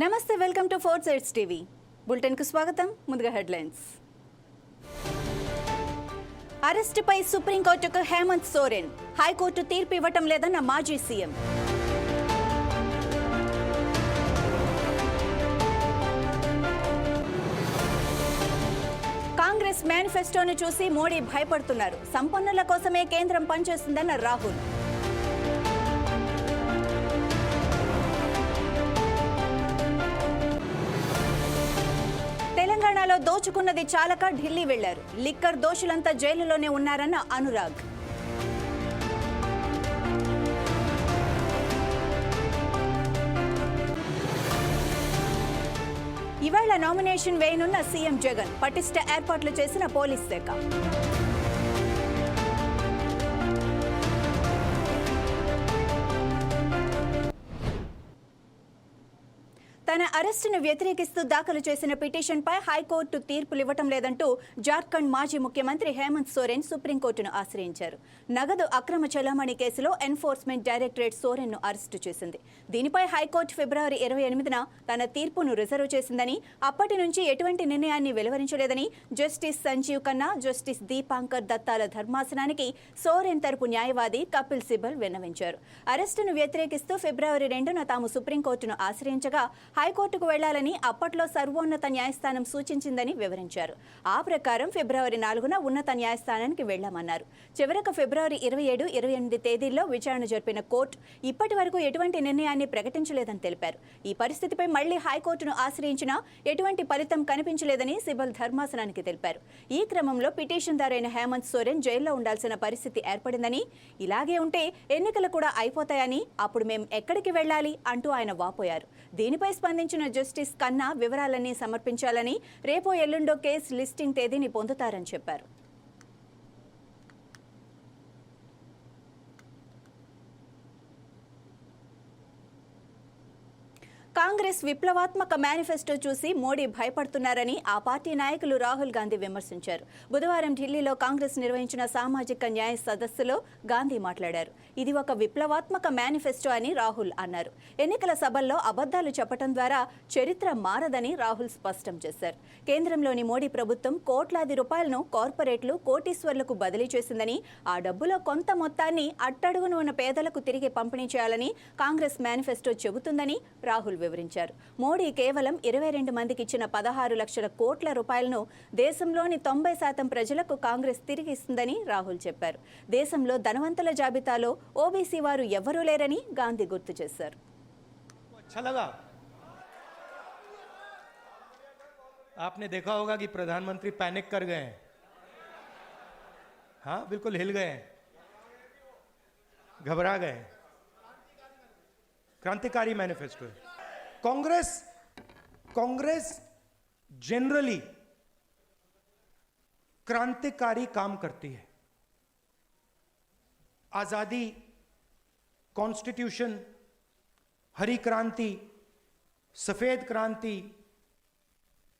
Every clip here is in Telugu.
నమస్తే welcome to four sides TV. బులెటిన్కు స్వాగతం. ముందుగా హెడ్లైన్స్. అరెస్టుపై సుప్రీంకోర్టుకు హేమంత్ సోరెన్. హైకోర్టు తీర్పు ఇవ్వటం లేదన్న మాజీ సీఎం. కాంగ్రెస్ మేనిఫెస్టోను చూసి మోడీ భయపడుతున్నారు. సంపన్నుల కోసమే కేంద్రం పనిచేస్తుందన్న రాహుల్. దోచుకున్నది చాలక ఢిల్లీ వెళ్ళారు. లిక్కర్ దోషులంతా జైలులోనే ఉన్నారన్న అనురాగ్. ఇవాళ నామినేషన్ వేయనున్న సీఎం జగన్ పటిష్ట ఏర్పాట్లు చేసిన పోలీస్ శాఖ. అరెస్టును వ్యతిరేకిస్తూ దాఖలు చేసిన పిటిషన్పై హైకోర్టు తీర్పులు ఇవ్వటం లేదంటూ జార్ఖండ్ మాజీ ముఖ్యమంత్రి హేమంత్ సోరెన్ సుప్రీంకోర్టును ఆశ్రయించారు. నగదు అక్రమ చెలామణి కేసులో ఎన్ఫోర్స్మెంట్ డైరెక్టరేట్ సోరెన్ను అరెస్టు చేసింది. దీనిపై హైకోర్టు ఫిబ్రవరి ఇరవై ఎనిమిదిన తన తీర్పును రిజర్వ్ చేసిందని అప్పటి నుంచి ఎటువంటి నిర్ణయాన్ని వెలువరించలేదని జస్టిస్ సంజీవ్ ఖన్నా జస్టిస్ దీపాంకర్ దత్తాల ధర్మాసనానికి సోరెన్ తరపు న్యాయవాది కపిల్ సిబల్ విన్నవించారు. అరెస్టును వ్యతిరేకిస్తూ ఫిబ్రవరి రెండున తాము సుప్రీంకోర్టును ఆశ్రయించగా హైకోర్టు హైకోర్టుకు వెళ్ళాలని అప్పట్లో సర్వోన్నత న్యాయస్థానం సూచించిందని వివరించారు. ఆ ప్రకారం ఫిబ్రవరి నాలుగున ఉన్నత న్యాయస్థానానికి వెళ్ళామన్నారు. చివరకు ఫిబ్రవరి ఇరవై ఏడు ఇరవై ఎనిమిది తేదీల్లో విచారణ జరిపిన కోర్టు ఇప్పటి వరకు ఎటువంటి నిర్ణయాన్ని ప్రకటించలేదని తెలిపారు. ఈ పరిస్థితిపై మళ్ళీ హైకోర్టును ఆశ్రయించినా ఎటువంటి ఫలితం కనిపించలేదని సిబల్ ధర్మాసనానికి తెలిపారు. ఈ క్రమంలో పిటిషన్దారైన హేమంత్ సోరెన్ జైల్లో ఉండాల్సిన పరిస్థితి ఏర్పడిందని ఇలాగే ఉంటే ఎన్నికలు కూడా అయిపోతాయని అప్పుడు మేము ఎక్కడికి వెళ్ళాలి అంటూ ఆయన వాపోయారు. దీనిపై స్పందించిన జస్టిస్ కన్నా వివరాలన్నీ సమర్పించాలని రేపో ఎల్లుండో కేసు లిస్టింగ్ తేదీని పొందుతారని చెప్పారు. కాంగ్రెస్ విప్లవాత్మక మేనిఫెస్టో చూసి మోడీ భయపడుతున్నారని ఆ పార్టీ నాయకులు రాహుల్ గాంధీ విమర్శించారు. బుధవారం ఢిల్లీలో కాంగ్రెస్ నిర్వహించిన సామాజిక న్యాయ సదస్సులో గాంధీ మాట్లాడారు. ఇది ఒక విప్లవాత్మక మేనిఫెస్టో అని రాహుల్ అన్నారు. ఎన్నికల సభల్లో అబద్ధాలు చెప్పడం ద్వారా చరిత్ర మారదని రాహుల్ స్పష్టం చేశారు. కేంద్రంలోని మోడీ ప్రభుత్వం కోట్లాది రూపాయలను కార్పొరేట్లు కోటీశ్వర్లకు బదిలీ చేసిందని ఆ డబ్బులో కొంత మొత్తాన్ని అట్టడుగున ఉన్న పేదలకు తిరిగి పంపిణీ చేయాలని కాంగ్రెస్ మేనిఫెస్టో చెబుతుందని రాహుల్ వివరించారు మోడీ కేవలం ఇరవై రెండు మందికి ఇచ్చిన పదహారు లక్షల కోట్ల రూపాయలను దేశంలోని తొంభై శాతం ప్రజలకు కాంగ్రెస్ తిరిగి ఇస్తుందని రాహుల్ చెప్పారు దేశంలో ధనవంతుల జాబితాలో ఓబీసీ వారు ఎవ్వరూ లేరని గాంధీ గుర్తు చేశారు अच्छा लगा आपने देखा होगा कि प्रधानमंत्री पैनिक कर गए हैं हाँ बिल्कुल हिल गए हैं घबरा गए हैं। क्रांतिकारी मैनिफेस्टो है कांग्रेस कांग्रेस जनरली क्रांतिकारी काम करती है। आज़ादी कॉन्स्टिट्यूशन हरी क्रांति, सफ़ेद क्रांति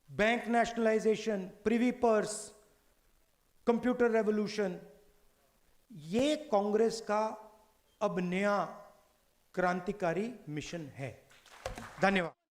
bank nationalisation privy purse computer revolution ये कांग्रेस का अब नया क्रांतिकारी मिशन है। ధన్యవాదాలు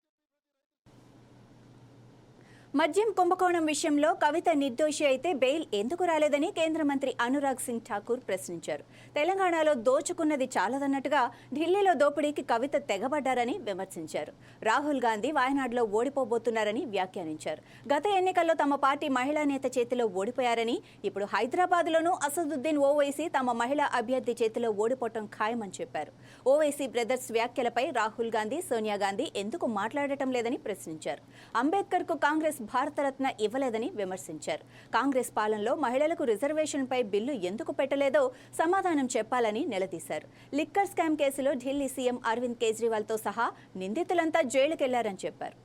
మద్యం కుంభకోణం విషయంలో కవిత నిర్దోషి అయితే బెయిల్ ఎందుకు రాలేదని కేంద్ర మంత్రి అనురాగ్ సింగ్ ఠాకూర్ ప్రశ్నించారు. తెలంగాణలో దోచుకున్నది చాలదన్నట్టుగా ఢిల్లీలో దోపిడీకి కవిత తెగబడ్డారని విమర్శించారు. రాహుల్ గాంధీ వాయనాడులో ఓడిపోబోతున్నారని వ్యాఖ్యానించారు. గత ఎన్నికల్లో తమ పార్టీ మహిళా నేత చేతిలో ఓడిపోయారని ఇప్పుడు హైదరాబాద్లోనూ అసదుద్దీన్ ఓవైసీ తమ మహిళా అభ్యర్థి చేతిలో ఓడిపోవటం ఖాయమని చెప్పారు. ఓవైసీ బ్రదర్స్ వ్యాఖ్యలపై రాహుల్ గాంధీ సోనియా గాంధీ ఎందుకు మాట్లాడటం లేదని ప్రశ్నించారు. అంబేద్కర్కు కాంగ్రెస్ భారతరత్న ఇవ్వలేదని విమర్శించారు కాంగ్రెస్ పాలనలో మహిళలకు రిజర్వేషన్పై బిల్లు ఎందుకు పెట్టలేదో సమాధానం చెప్పాలని నిలదీశారు లిక్కర్ స్కామ్ కేసులో ఢిల్లీ సీఎం అరవింద్ కేజ్రీవాల్తో సహా నిందితులంతా జైలుకెళ్లారని చెప్పారు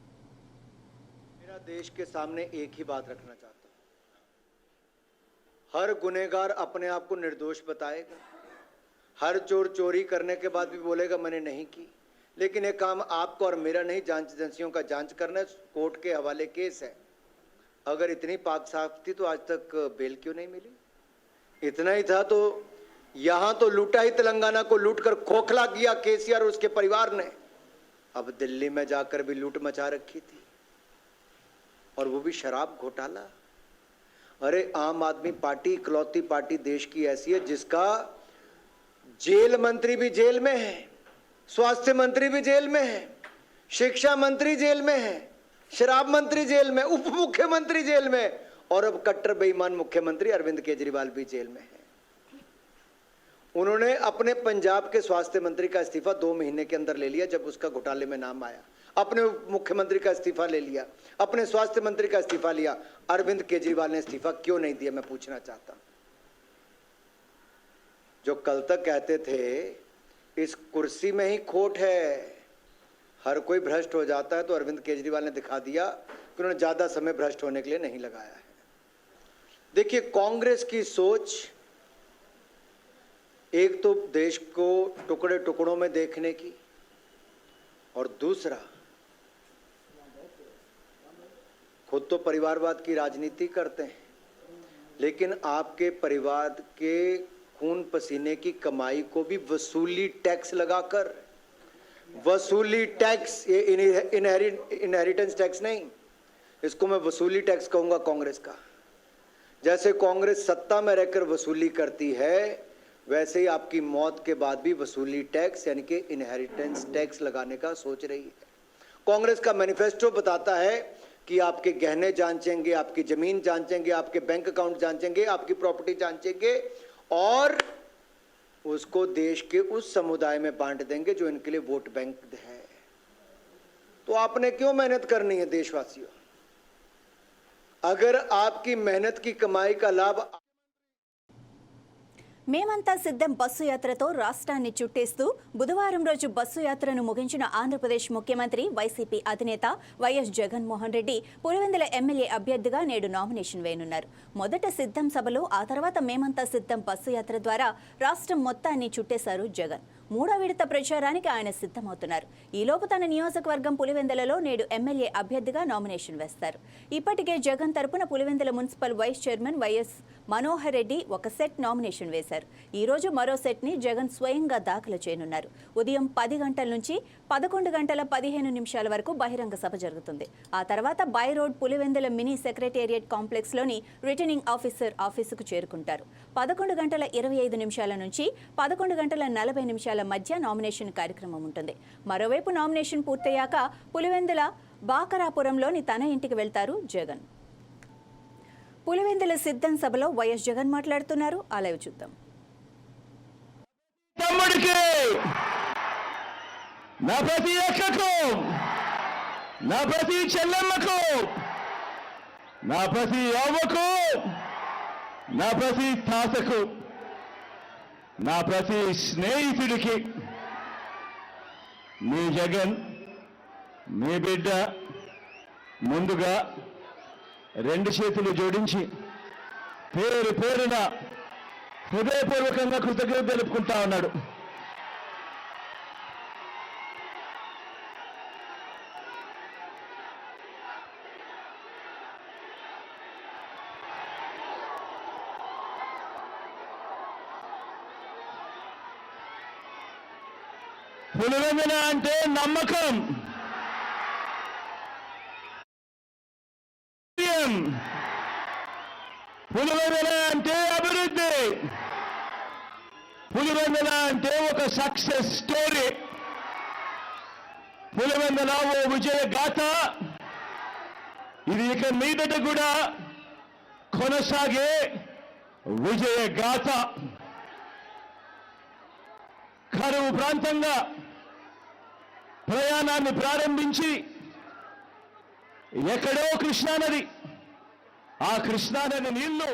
मेरा देश के सामने एक ही बात रखना चाहता हूं हर गुनेगार अपने आप को निर्दोष बताएगा हर चोर चोरी करने के बाद भी बोलेगा मैंने नहीं की लेकिन ये काम आपको और मेरा नहीं, जाँच एजेंसियों का जाँच करना कोर्ट के हवाले केस है। अगर इतनी पाक साफ़ थी तो आज तक बेल क्यों नहीं मिली? इतना ही था तो यहाँ तो लूटा ही तेलंगाना को लूट कर खोखला किया केसीआर उसके परिवार ने। अब दिल्ली में जाकर भी लूट मचा रखी थी। और वो भी शराब घोटाला। अरे, आम आदमी पार्टी, इकलौती पार्टी देश की ऐसी है जिसका जेल मंत्री भी जेल में है। स्वास्थ्य मंत्री भी जेल में है, शिक्षा मंत्री जेल में है, शराब मंत्री जेल में, उप मुख्यमंत्री जेल में, और अब कट्टर बेईमान मुख्यमंत्री अरविंद केजरीवाल भी जेल में है। उन्होंने अपने पंजाब के स्वास्थ्य मंत्री का इस्तीफा दो महीने के अंदर ले लिया, जब उसका घोटाले में नाम आया। अपने मुख्यमंत्री का इस्तीफा ले लिया, अपने स्वास्थ्य मंत्री का इस्तीफा लिया। अरविंद केजरीवाल ने इस्तीफा क्यों नहीं दिया, मैं पूछना चाहता जो कल तक कहते थे इस कुर्सी में ही खोट है। हर कोई भ्रष्ट हो जाता है तो अरविंद केजरीवाल ने दिखा दिया कि उन्होंने ज़्यादा समय भ्रष्ट होने के लिए नहीं लगाया है। देखिए, कांग्रेस की सोच, एक तो देश को टुकड़े टुकड़ों में देखने की, और दूसरा, खुद तो परिवारवाद की राजनीति करते हैं, लेकिन आपके परिवार के खून पसीने की कमाई को भी वसूली टैक्स लगाकर, वसूली टैक्स, ये इनहेरिटेंस टैक्स नहीं, इसको मैं वसूली टैक्स कहूँगा कांग्रेस का। जैसे कांग्रेस सत्ता में रहकर वसूली करती है, वैसे ही आपकी मौत के बाद भी वसूली टैक्स, यानी कि इनहेरिटेंस टैक्स लगाने का सोच रही है। कांग्रेस का मैनिफेस्टो बताता है कि आपके गहने जांचेंगे, आपकी ज़मीन जांचेंगे, आपके बैंक अकाउंट जांचेंगे, आपकी प्रॉपर्टी जांचेंगे और उसको देश के उस समुदाय में बांट देंगे जो इनके लिए वोट बैंक है। तो आपने क्यों मेहनत करनी है देशवासियों? अगर आपकी मेहनत की कमाई का लाभ మేమంతా సిద్ధం బస్సు యాత్రతో రాష్ట్రాన్ని చుట్టేస్తూ బుధవారం రోజు బస్సు యాత్రను ముగించిన ఆంధ్రప్రదేశ్ ముఖ్యమంత్రి వైసీపీ అధినేత వైఎస్ జగన్మోహన్ రెడ్డి పులివెందుల ఎమ్మెల్యే అభ్యర్థిగా నేడు నామినేషన్ వేయనున్నారు. మొదట సిద్ధం సభలో ఆ తర్వాత మేమంతా సిద్ధం బస్సు యాత్ర ద్వారా రాష్ట్రం మొత్తాన్ని చుట్టేశారు జగన్. మూడో విడత ప్రచారానికి ఆయన సిద్ధమవుతున్నారు. ఈలోపు తన నియోజకవర్గం పులివెందులలో నేడు ఎమ్మెల్యే అభ్యర్థిగా నామినేషన్ వేస్తారు. ఇప్పటికే జగన్ తరపున Pulivendula municipal vice chairman YS Manohar Reddy ఒక సెట్ నామినేషన్ వేశారు. ఈరోజు మరో సెట్ని జగన్ స్వయంగా దాఖలు చేయనున్నారు. ఉదయం పది గంటల నుంచి పదకొండు గంటల పదిహేను నిమిషాల వరకు బహిరంగ సభ జరుగుతుంది. ఆ తర్వాత by road Pulivendula mini secretariat కాంప్లెక్స్లోని returning officer ఆఫీసుకు చేరుకుంటారు. పదకొండు గంటల ఇరవై ఐదు నిమిషాల నుంచి పదకొండు గంటల నలభై నిమిషాల మధ్య నామినేషన్ కార్యక్రమం ఉంటుంది. మరోవైపు నామినేషన్ పూర్తయ్యాక పులివెందుల బాకరాపురంలోని తన ఇంటికి వెళ్తారు జగన్. పులివెందుల సిద్ధం సభలో వైఎస్ జగన్ మాట్లాడుతున్నారు. ఆలయ చూద్దాం. తమ్ముడికి నా ప్రతి అక్కకు నా ప్రతి చెల్లెమ్మకు నా ప్రతి అవ్వకు నా ప్రతి తాతకు నా ప్రతి స్నేహితుడికి మీ జగన్ మీ బిడ్డ ముందుగా రెండు చేతులు జోడించి పేరు పేరున హృదయపూర్వకంగా కృతజ్ఞత తెలుపుకుంటా ఉన్నాడు. పులివెందన అంటే నమ్మకం. ధైర్యం. పులివెందుల అంటే అభివృద్ధి. పులివెందుల అంటే ఒక సక్సెస్ స్టోరీ పులివెందుల ఓ విజయ గాథ ఇది ఇక మీదట కూడా కొనసాగే విజయ గాథ కరువు ప్రాంతంగా ప్రయాణాన్ని ప్రారంభించి ఎక్కడో కృష్ణానది. ఆ కృష్ణానది నీళ్ళు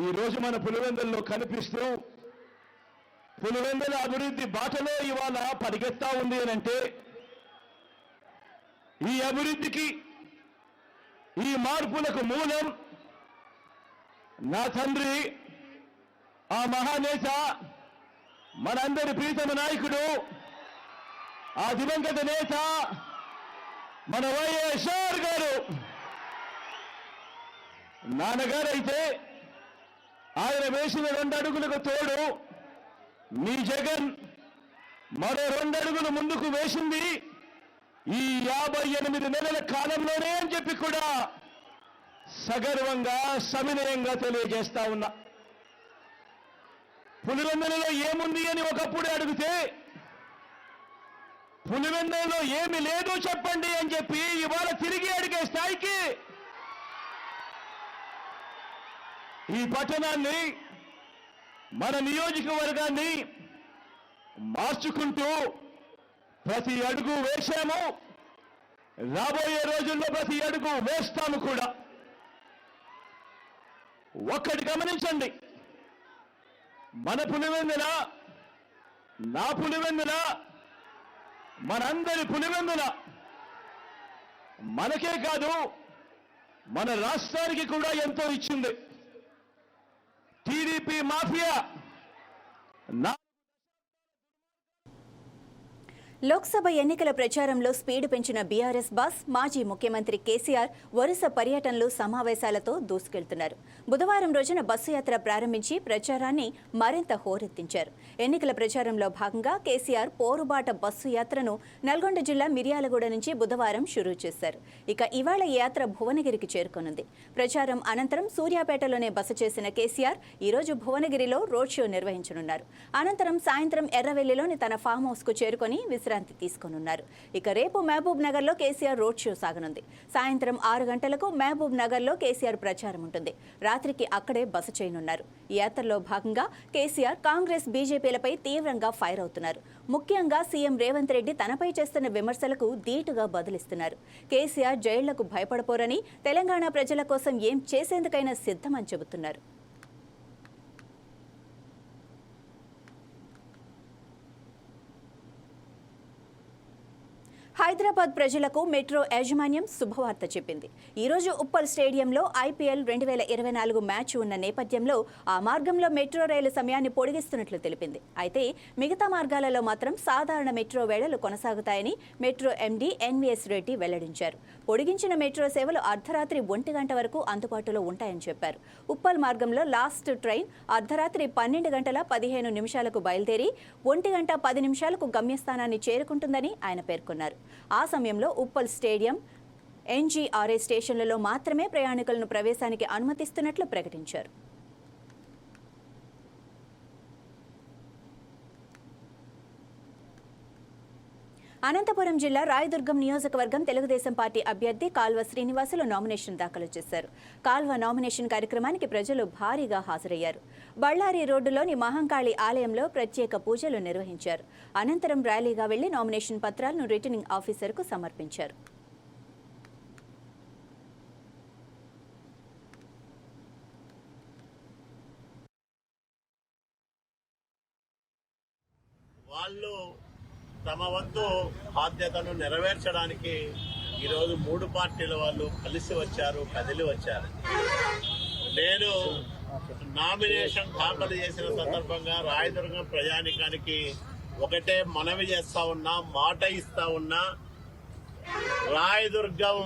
ఈ రోజు మన పులివెందుల్లో కనిపిస్తూ పులివెందుల అభివృద్ధి బాటలో ఇవాళ పరిగెత్తా ఉంది అని అంటే ఈ అభివృద్ధికి ఈ మార్పులకు మూలం నా తండ్రి ఆ మహానేత మనందరి ప్రీతమ నాయకుడు ఆ దివంగత నేత మన వైఎస్ఆర్ గారు. నాన్నగారైతే ఆయన వేసిన రెండు అడుగులకు తోడు మీ జగన్ మరో రెండు అడుగులు ముందుకు వేసింది ఈ యాభై ఎనిమిది నెలల కాలంలోనే అని చెప్పి కూడా సగర్వంగా సవినయంగా తెలియజేస్తా ఉన్నా. పులివెందులలో ఏముంది అని ఒకప్పుడు అడిగితే పులివెందులలో ఏమి లేదు చెప్పండి అని చెప్పి ఇవాళ తిరిగి అడిగే స్థాయికి ఈ పట్టణాన్ని మన నియోజకవర్గాన్ని మార్చుకుంటూ ప్రతి అడుగు వేశాము. రాబోయే రోజుల్లో ప్రతి అడుగు వేస్తాము కూడా. ఒక్కటి గమనించండి. మన పులివెందున నా పులివెందున మనందరి పులివెందున మనకే కాదు మన రాష్ట్రానికి కూడా ఎంతో ఇచ్చింది. టీడీపీ మాఫియా నా లోక్సభ ఎన్నికల ప్రచారంలో స్పీడ్ పెంచిన బీఆర్ఎస్ బాస్ మాజీ ముఖ్యమంత్రి కేసీఆర్ వరుస పర్యటనలు సమావేశాలతో దూసుకెళ్తున్నారు. బుధవారం రోజున బస్సు యాత్ర ప్రారంభించి ప్రచారాన్ని మరింత హోరెత్తించారు. ఎన్నికల ప్రచారంలో భాగంగా కేసీఆర్ పోరుబాట బస్సు యాత్రను నల్గొండ జిల్లా మిర్యాలగూడ నుంచి బుధవారం షురూ చేశారు. ఇక ఇవాళ యాత్ర భువనగిరికి చేరుకోనుంది. ప్రచారం అనంతరం సూర్యాపేటలోనే బస చేసిన కేసీఆర్ ఈరోజు భువనగిరిలో రోడ్ షో నిర్వహించనున్నారు. అనంతరం సాయంత్రం ఎర్రవెల్లిలోని తన ఫామ్ హౌస్కు చేరుకొని విశ్రాంతి తీసుకోనున్నారు ఇక రేపు మహబూబ్ నగర్లో కేసీఆర్ రోడ్ షో సాగనుంది. సాయంత్రం ఆరు గంటలకు మహబూబ్ నగర్లో కేసీఆర్ ప్రచారం ఉంటుంది. రాత్రికి అక్కడే బస చేయనున్నారు. ఈ యాత్రలో భాగంగా కేసీఆర్ కాంగ్రెస్ బీజేపీలపై తీవ్రంగా ఫైర్ అవుతున్నారు. ముఖ్యంగా సీఎం రేవంత్ రెడ్డి తనపై చేస్తున్న విమర్శలకు ధీటుగా బదులిస్తున్నారు. కేసీఆర్ జైళ్ళకు భయపడపోరని తెలంగాణ ప్రజల కోసం ఏం చేసేందుకైనా సిద్ధమని చెబుతున్నారు. హైదరాబాద్ ప్రజలకు మెట్రో యాజమాన్యం శుభవార్త చెప్పింది. ఈరోజు ఉప్పల్ స్టేడియంలో ఐపీఎల్ రెండు వేల ఇరవై నాలుగు మ్యాచ్ ఉన్న నేపథ్యంలో ఆ మార్గంలో మెట్రో రైలు సమయాన్ని పొడిగిస్తున్నట్లు తెలిపింది. అయితే మిగతా మార్గాలలో మాత్రం సాధారణ మెట్రో వేళలు కొనసాగుతాయని మెట్రో ఎండీ ఎన్వీఎస్ రెడ్డి వెల్లడించారు. పొడిగించిన మెట్రో సేవలు అర్ధరాత్రి ఒంటి గంట వరకు అందుబాటులో ఉంటాయని చెప్పారు. ఉప్పల్ మార్గంలో లాస్ట్ ట్రైన్ అర్ధరాత్రి పన్నెండు గంటల పదిహేను నిమిషాలకు బయలుదేరి ఒంటి గంట పది నిమిషాలకు గమ్యస్థానాన్ని చేరుకుంటుందని ఆయన పేర్కొన్నారు. ఆ సమయంలో ఉప్పల్ స్టేడియం ఎన్జీఆర్ఏ స్టేషన్లలో మాత్రమే ప్రయాణికులను ప్రవేశానికి అనుమతిస్తున్నట్లు ప్రకటించారు. అనంతపురం జిల్లా రాయదుర్గం నియోజకవర్గం తెలుగుదేశం పార్టీ అభ్యర్థి కాల్వ శ్రీనివాసులు నామినేషన్ దాఖలు చేశారు. కాల్వ నామినేషన్ కార్యక్రమానికి ప్రజలు భారీగా హాజరయ్యారు. బళ్ళారి రోడ్డులోని మహంకాళి ఆలయంలో ప్రత్యేక పూజలు నిర్వహించారు. అనంతరం ర్యాలీగా వెళ్ళి నామినేషన్ పత్రాలను రిటర్నింగ్ ఆఫీసర్కు సమర్పించారు. వాళ్ళు తమ వంతు బాధ్యతను నెరవేర్చడానికి ఈరోజు మూడు పార్టీల వాళ్ళు కలిసి వచ్చారు కదిలి వచ్చారు. నేను నామినేషన్ దాఖలు చేసిన సందర్భంగా రాయదుర్గం ప్రజానికానికి ఒకటే మనవి చేస్తా ఉన్నా మాట ఇస్తా ఉన్నా రాయదుర్గం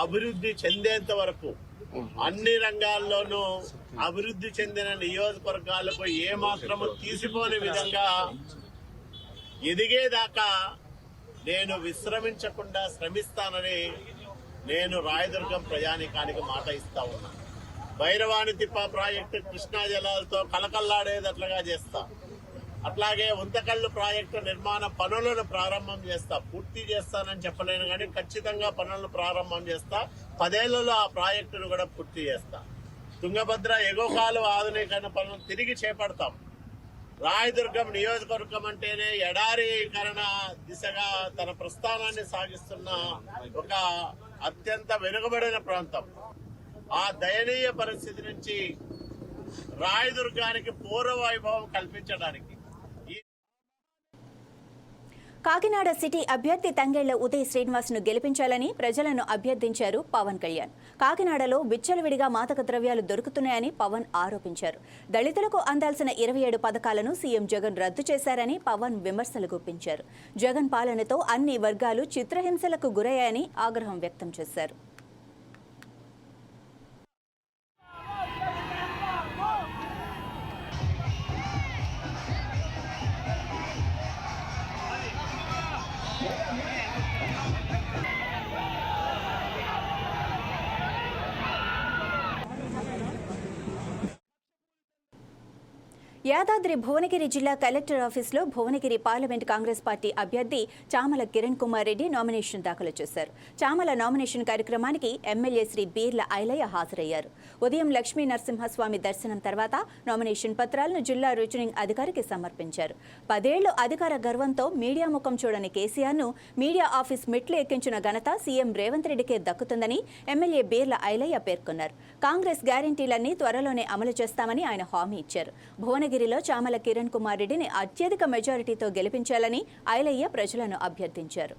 అభివృద్ధి చెందేంత వరకు అన్ని రంగాల్లోనూ అభివృద్ధి చెందిన నియోజకవర్గాలకు ఏ మాత్రము తీసిపోని విధంగా ఎదిగేదాకా నేను విశ్రమించకుండా శ్రమిస్తానని నేను రాయదుర్గం ప్రజానికానికి మాట ఇస్తా ఉన్నా. భైరవాణి తిప్ప ప్రాజెక్టు కృష్ణా జలాలతో కలకల్లాడేదట్లుగా చేస్తా. అట్లాగే ఉంతకళ్ళు ప్రాజెక్టు నిర్మాణ పనులను ప్రారంభం చేస్తా. పూర్తి చేస్తానని చెప్పలేను కానీ ఖచ్చితంగా పనులను ప్రారంభం చేస్తా. పదేళ్ళలో ఆ ప్రాజెక్టును కూడా పూర్తి చేస్తా. తుంగభద్ర ఎగో కాలు ఆధునీకరణ పనులు తిరిగి చేపడతాం. రాయదుర్గం నియోజకవర్గం అంటేనే ఎడారీకరణ దిశగా తన ప్రస్థానాన్ని సాగిస్తున్న ఒక అత్యంత వెనుకబడిన ప్రాంతం. ఆ దయనీయ పరిస్థితి నుంచి రాయదుర్గానికి పూర్వ వైభవం కల్పించడానికి కాకినాడ సిటీ అభ్యర్థి తంగేళ్ళ ఉదయ్ శ్రీనివాస్ను గెలిపించాలని ప్రజలను అభ్యర్థించారు పవన్ కళ్యాణ్. కాకినాడలో విచ్చలవిడిగా మాదక ద్రవ్యాలు దొరుకుతున్నాయని పవన్ ఆరోపించారు. దళితులకు అందాల్సిన ఇరవై ఏడు పథకాలను సీఎం జగన్ రద్దు చేశారని పవన్ విమర్శలు గుప్పించారు. జగన్ పాలనతో అన్ని వర్గాలు చిత్రహింసలకు గురయ్యాయని ఆగ్రహం వ్యక్తం చేశారు. యాదాద్రి భువనగిరి జిల్లా కలెక్టర్ ఆఫీసులో భువనగిరి పార్లమెంట్ కాంగ్రెస్ పార్టీ అభ్యర్థి చామల కిరణ్ కుమార్ రెడ్డి నామినేషన్ దాఖలు చేశారు. చామల నామినేషన్ కార్యక్రమానికి ఎమ్మెల్యే శ్రీ బీర్ల ఐలయ్య హాజరయ్యారు. ఉదయం లక్ష్మీ నరసింహస్వామి దర్శనం తర్వాత నామినేషన్ పత్రాలను జిల్లా రిటర్నింగ్ అధికారికి సమర్పించారు. పదేళ్ళు అధికార గర్వంతో మీడియా ముఖం చూడని కేసీఆర్ను మీడియా ఆఫీస్ మెట్లు ఎక్కించిన ఘనత సీఎం రేవంత్ రెడ్డికే దక్కుతుందని ఎమ్మెల్యే బీర్ల ఐలయ్య పేర్కొన్నారు. కాంగ్రెస్ గ్యారంటీలన్నీ త్వరలోనే అమలు చేస్తామని ఆయన హామీ ఇచ్చారు. భువనగిరిలో చామల కిరణ్ కుమార్ రెడ్డిని అత్యధిక మెజారిటీతో గెలిపించాలని ఐలయ్య ప్రజలను అభ్యర్థించారు.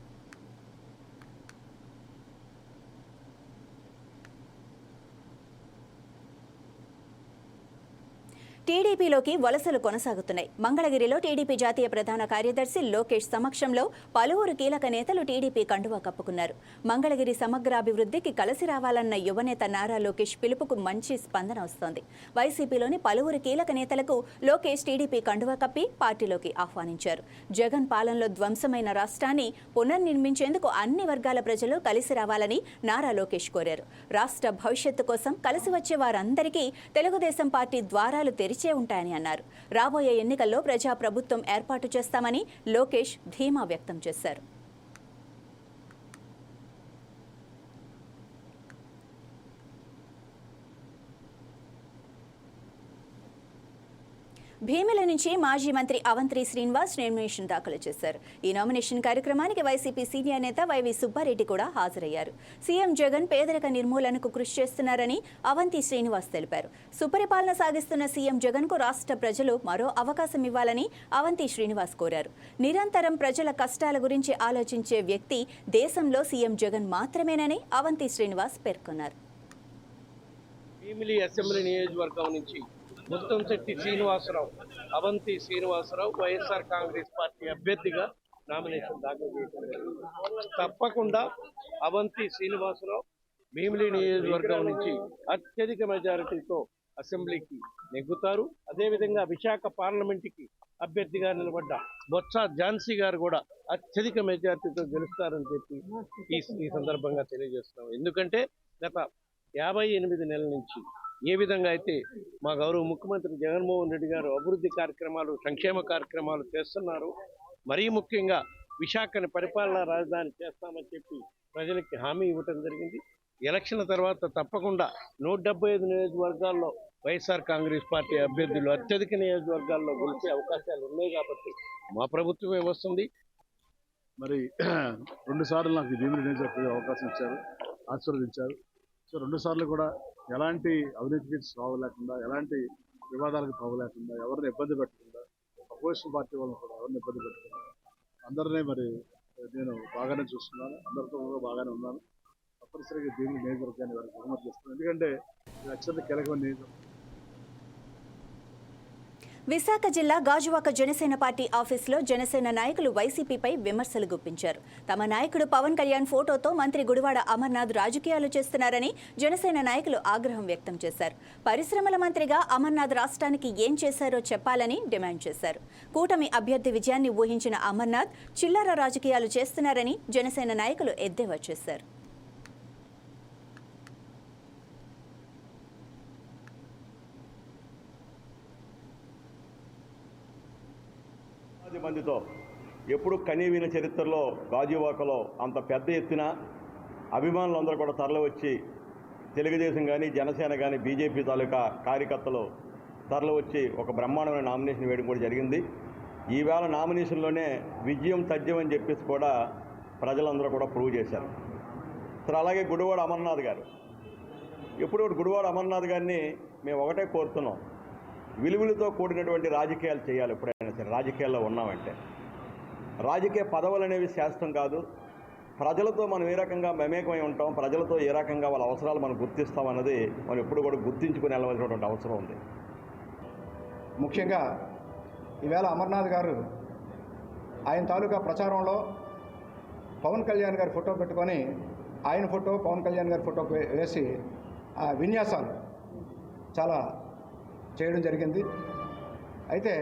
టీడీపీలోకి వలసలు కొనసాగుతున్నాయి. మంగళగిరిలో టీడీపీ జాతీయ ప్రధాన కార్యదర్శి లోకేష్ సమక్షంలో పలువురు కీలక నేతలు టీడీపీ కండువా కప్పుకున్నారు. మంగళగిరి సమగ్రాభివృద్ధికి కలిసి రావాలన్న యువనేత నారా లోకేష్ పిలుపుకు మంచి స్పందన వస్తోంది. వైసీపీలోని పలువురు కీలక నేతలకు లోకేష్ టీడీపీ కండువా కప్పి పార్టీలోకి ఆహ్వానించారు. జగన్ పాలనలో ధ్వంసమైన రాష్ట్రాన్ని పునర్నిర్మించేందుకు అన్ని వర్గాల ప్రజలు కలిసి రావాలని నారా లోకేష్ కోరారు. రాష్ట్ర భవిష్యత్తు కోసం కలిసి వచ్చే వారందరికీ తెలుగుదేశం పార్టీ ద్వారాలు తెరి ఉంటాయని అన్నారు. రాబోయే ఎన్నికల్లో ప్రజా ప్రభుత్వం ఏర్పాటు చేస్తామని లోకేష్ ధీమా వ్యక్తం చేశారు. భీమిల నుంచి మాజీ మంత్రి అవంత్రి శ్రీనివాస్ నామినేషన్ దాఖలు చేశారు. ఈ నామినేషన్ కార్యక్రమానికి వైసీపీ సీనియర్ నేత వైవి సుబ్బారెడ్డి కూడా హాజరయ్యారు. సీఎం జగన్ పేదరిక నిర్మూలనకు కృషి చేస్తున్నారని అవంతి శ్రీనివాస్ తెలిపారు. సుపరిపాలన సాగిస్తున్న సీఎం జగన్కు రాష్ట్ర ప్రజలు మరో అవకాశం ఇవ్వాలని అవంతి శ్రీనివాస్ కోరారు. నిరంతరం ప్రజల కష్టాల గురించి ఆలోచించే వ్యక్తి దేశంలో సీఎం జగన్ మాత్రమేనని అవంతి శ్రీనివాస్ పేర్కొన్నారు. భీమిలి అసెంబ్లీ నియోజకవర్గం నుంచి ముత్తంశెట్టి శ్రీనివాసరావు అవంతి శ్రీనివాసరావు వైఎస్ఆర్ కాంగ్రెస్ పార్టీ అభ్యర్థిగా నామినేషన్ దాఖలు చేశారు తప్పకుండా అవంతి శ్రీనివాసరావు భీమిలి నియోజకవర్గం నుంచి అత్యధిక మెజారిటీతో అసెంబ్లీకి నెగ్గుతారు. అదేవిధంగా విశాఖ పార్లమెంటుకి అభ్యర్థిగా నిలబడ్డ బొత్స ఝాన్సీ గారు కూడా అత్యధిక మెజారిటీతో గెలుస్తారని చెప్పి ఈ ఈ సందర్భంగా తెలియజేస్తున్నాం. ఎందుకంటే గత యాభై ఎనిమిది నెలల నుంచి ఏ విధంగా అయితే మా గౌరవ ముఖ్యమంత్రి జగన్మోహన్ రెడ్డి గారు అభివృద్ధి కార్యక్రమాలు సంక్షేమ కార్యక్రమాలు చేస్తున్నారు. మరీ ముఖ్యంగా విశాఖని పరిపాలనా రాజధాని చేస్తామని చెప్పి ప్రజలకి హామీ ఇవ్వటం జరిగింది. ఎలక్షన్ తర్వాత తప్పకుండా నూట డెబ్బై ఐదు నియోజకవర్గాల్లో వైఎస్ఆర్ కాంగ్రెస్ పార్టీ అభ్యర్థులు అత్యధిక నియోజకవర్గాల్లో గెలిచే అవకాశాలు ఉన్నాయి కాబట్టి మా ప్రభుత్వమే వస్తుంది. మరి రెండు సార్లు నాకు భీమిలి నియోజకవర్గ అవకాశం ఇచ్చారు ఆశీర్వదించారు. సో రెండు సార్లు కూడా ఎలాంటి అవినీతికి తావు లేకుండా ఎలాంటి వివాదాలకు తావు లేకుండా ఎవరిని ఇబ్బంది పెట్టకుండా అపోజిషన్ పార్టీ వాళ్ళని కూడా ఎవరిని ఇబ్బంది పెట్టకుండా అందరినీ మరి నేను బాగానే చూస్తున్నాను. అందరితో కూడా బాగానే ఉన్నాను. తప్పనిసరిగా దీన్ని నియోజకవర్గాన్ని వారికి బహుమతి చేస్తున్నాను ఎందుకంటే ఇది అత్యంత కీలకమైన నియోజకవర్గం. విశాఖ జిల్లా గాజువాక జనసేన పార్టీ ఆఫీసులో జనసేన నాయకులు వైసీపీపై విమర్శలు గుప్పించారు. తమ నాయకుడు పవన్ కళ్యాణ్ ఫోటోతో మంత్రి గుడివాడ అమర్నాథ్ రాజకీయాలు చేస్తున్నారని జనసేన నాయకులు ఆగ్రహం వ్యక్తం చేశారు. పరిశ్రమల మంత్రిగా అమర్నాథ్ రాష్ట్రానికి ఏం చేశారో చెప్పాలని డిమాండ్ చేశారు. కూటమి అభ్యర్థి విజయాన్ని ఊహించిన అమర్నాథ్ చిల్లర రాజకీయాలు చేస్తున్నారని జనసేన నాయకులు ఎద్దేవా చేశారు. మందితో ఎప్పుడు కనీవిన చరిత్రలో గాజువాకలో అంత పెద్ద ఎత్తున అభిమానులందరూ కూడా తరలివచ్చి తెలుగుదేశం కానీ జనసేన కానీ బీజేపీ తాలూకా కార్యకర్తలు తరలివచ్చి ఒక బ్రహ్మాండమైన నామినేషన్ వేయడం కూడా జరిగింది. ఈవేళ నామినేషన్లోనే విజయం తథ్యం అని చెప్పేసి కూడా ప్రజలందరూ కూడా ప్రూవ్ చేశారు. సరే అలాగే గుడివాడ అమర్నాథ్ గారు. ఎప్పుడు గుడివాడ అమర్నాథ్ గారిని మేము ఒకటే కోరుతున్నాం. విలువలతో కూడినటువంటి రాజకీయాలు చేయాలి ఎప్పుడైనా సరే రాజకీయాల్లో ఉన్నామంటే. రాజకీయ పదవులు అనేవి శాస్త్రం కాదు. ప్రజలతో మనం ఏ రకంగా మమేకమై ఉంటాం ప్రజలతో ఏ రకంగా వాళ్ళ అవసరాలు మనం గుర్తిస్తాం అన్నది మనం ఎప్పుడు కూడా గుర్తించుకుని వెళ్ళవలసినటువంటి అవసరం ఉంది. ముఖ్యంగా ఈవేళ అమర్నాథ్ గారు ఆయన తాలూకా ప్రచారంలో పవన్ కళ్యాణ్ గారి ఫోటో పెట్టుకొని ఆయన ఫోటో పవన్ కళ్యాణ్ గారి ఫోటో వేసి ఆ విన్యాసాలు చాలా చేయడం జరిగింది. అయితే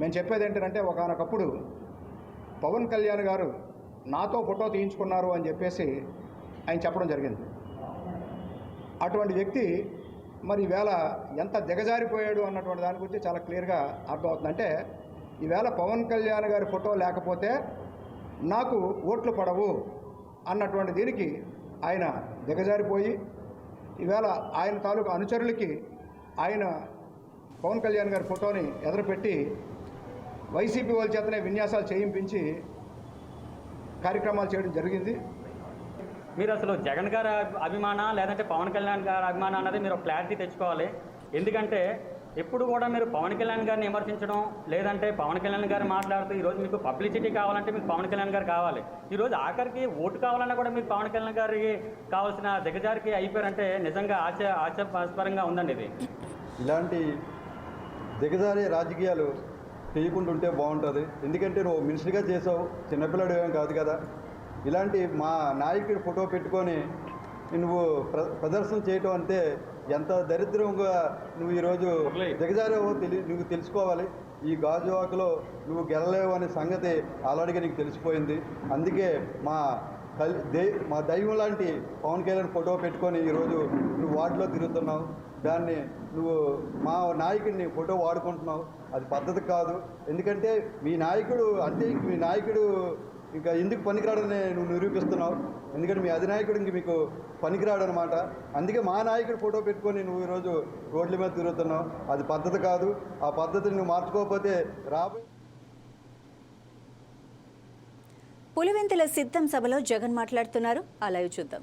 మేము చెప్పేది ఏంటంటే ఒకనొకప్పుడు పవన్ కళ్యాణ్ గారు నాతో ఫోటో తీయించుకున్నారు అని చెప్పేసి ఆయన చెప్పడం జరిగింది. అటువంటి వ్యక్తి మరి ఈవేళ ఎంత దిగజారిపోయాడు అన్నటువంటి దాని గురించి చాలా క్లియర్గా అర్థమవుతుంది. అంటే ఈవేళ పవన్ కళ్యాణ్ గారి ఫోటో లేకపోతే నాకు ఓట్లు పడవు అన్నటువంటి దీనికి ఆయన దిగజారిపోయి ఈవేళ ఆయన తాలూకు అనుచరులకి ఆయన పవన్ కళ్యాణ్ గారి ఫోటోని ఎదురుపెట్టి వైసీపీ వాళ్ళ చేతనే విన్యాసాలు చేయింపించి కార్యక్రమాలు చేయడం జరిగింది. మీరు అసలు జగన్ గారి అభిమాన లేదంటే పవన్ కళ్యాణ్ గారి అభిమాన అన్నది మీరు క్లారిటీ తెచ్చుకోవాలి. ఎందుకంటే ఎప్పుడు కూడా మీరు పవన్ కళ్యాణ్ గారిని విమర్శించడం లేదంటే పవన్ కళ్యాణ్ గారు మాట్లాడుతూ ఈరోజు మీకు పబ్లిసిటీ కావాలంటే మీకు పవన్ కళ్యాణ్ గారు కావాలి. ఈరోజు ఆఖరికి ఓటు కావాలన్నా కూడా మీకు పవన్ కళ్యాణ్ గారికి కావాల్సిన దిగజారికి అయిపోయారంటే నిజంగా ఆశ ఆశాస్పరంగా ఉందండి ఇది. ఇలాంటి దిగజారే రాజకీయాలు చేయకుండా ఉంటే బాగుంటుంది. ఎందుకంటే నువ్వు మినిస్టర్గా చేసావు చిన్నపిల్లడు ఏం కాదు కదా. ఇలాంటి మా నాయకుడి ఫోటో పెట్టుకొని నువ్వు ప్ర ప్రదర్శన చేయటం అంటే ఎంత దరిద్రంగా నువ్వు ఈరోజు దిగజారేవో తెలి నువ్వు తెలుసుకోవాలి. ఈ గాజువాకలో నువ్వు గెలలేవు అనే సంగతి ఆల్రెడీగా నీకు తెలిసిపోయింది. అందుకే మా కల్ దే మా దైవం లాంటి పవన్ కళ్యాణ్ ఫోటో పెట్టుకొని ఈరోజు నువ్వు వార్డులో తిరుగుతున్నావు. దాన్ని నువ్వు మా నాయకుడిని ఫోటో వాడుకుంటున్నావు. అది పద్ధతి కాదు. ఎందుకంటే మీ నాయకుడు అంటే మీ నాయకుడు ఇంకా ఎందుకు పనికిరాడని నువ్వు నిరూపిస్తున్నావు. ఎందుకంటే మీ అధినాయకుడు ఇంక మీకు పనికిరాడు అనమాట అందుకే మా నాయకుడు ఫోటో పెట్టుకొని నువ్వు ఈరోజు రోడ్ల మీద తిరుగుతున్నావు. అది పద్ధతి కాదు. ఆ పద్ధతిని నువ్వు మార్చుకోకపోతే రాబోయే పులివెంతుల సిద్ధం సభలో జగన్ మాట్లాడుతున్నారు. ఆ లైవ్ చూద్దాం.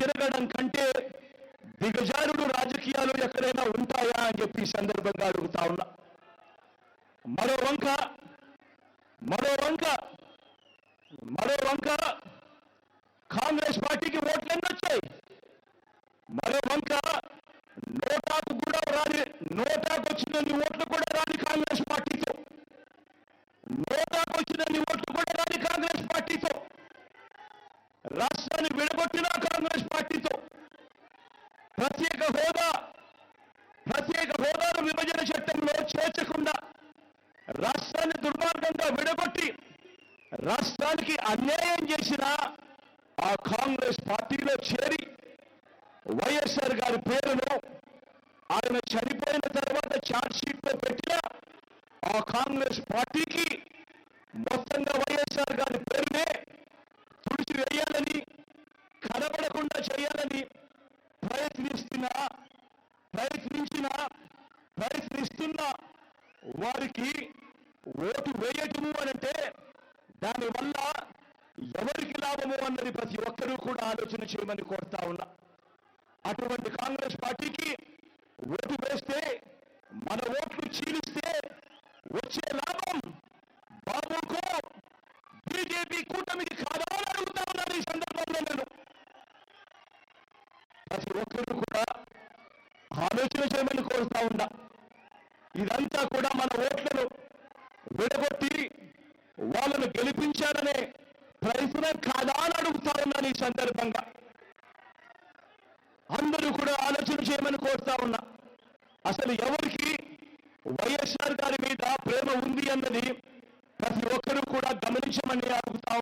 తిరగడం కంటే దిగజారుడు రాజకీయాలు ఎక్కడైనా ఉంటాయా అని చెప్పి ఈ సందర్భంగా అడుగుతా ఉన్నా. మరో వంక మరో వంక మరో వంక కాంగ్రెస్ పార్టీకి ఓట్లు వచ్చాయి? మరో వంక నోటాకు కూడా రాని నోటాకు వచ్చినన్ని ఓట్లు ప్రయత్నిస్తున్న ప్రయత్నించిన ప్రయత్నిస్తున్న వారికి ఓటు వేయటము అనంటే దానివల్ల ఎవరికి లాభము అన్నది ప్రతి ఒక్కరూ కూడా ఆలోచన చేయమని కోరుతా ఉన్నా అటువంటి కాంగ్రెస్ పార్టీకి ఓటు వేస్తే మన ఓట్లు చీలిస్తే వచ్చే లాభం బాబుకు బీజేపీ కూటమికి కాదా అని అడుగుతా ఉన్నాను ఈ సందర్భంలో నేను ప్రతి ఒక్కరూ కూడా ఆలోచన చేయమని కోరుతా ఉన్నా ఇదంతా కూడా మన ఓట్లను విడగొట్టి వాళ్ళను గెలిపించాలనే ప్రయత్నం కాదా అని అడుగుతా ఉన్నాను ఈ సందర్భంగా అందరూ కూడా ఆలోచన చేయమని కోరుతా ఉన్నా అసలు ఎవరికి వైఎస్ఆర్ గారి మీద ప్రేమ ఉంది అన్నది ప్రతి ఒక్కరూ కూడా గమనించమని అడుగుతా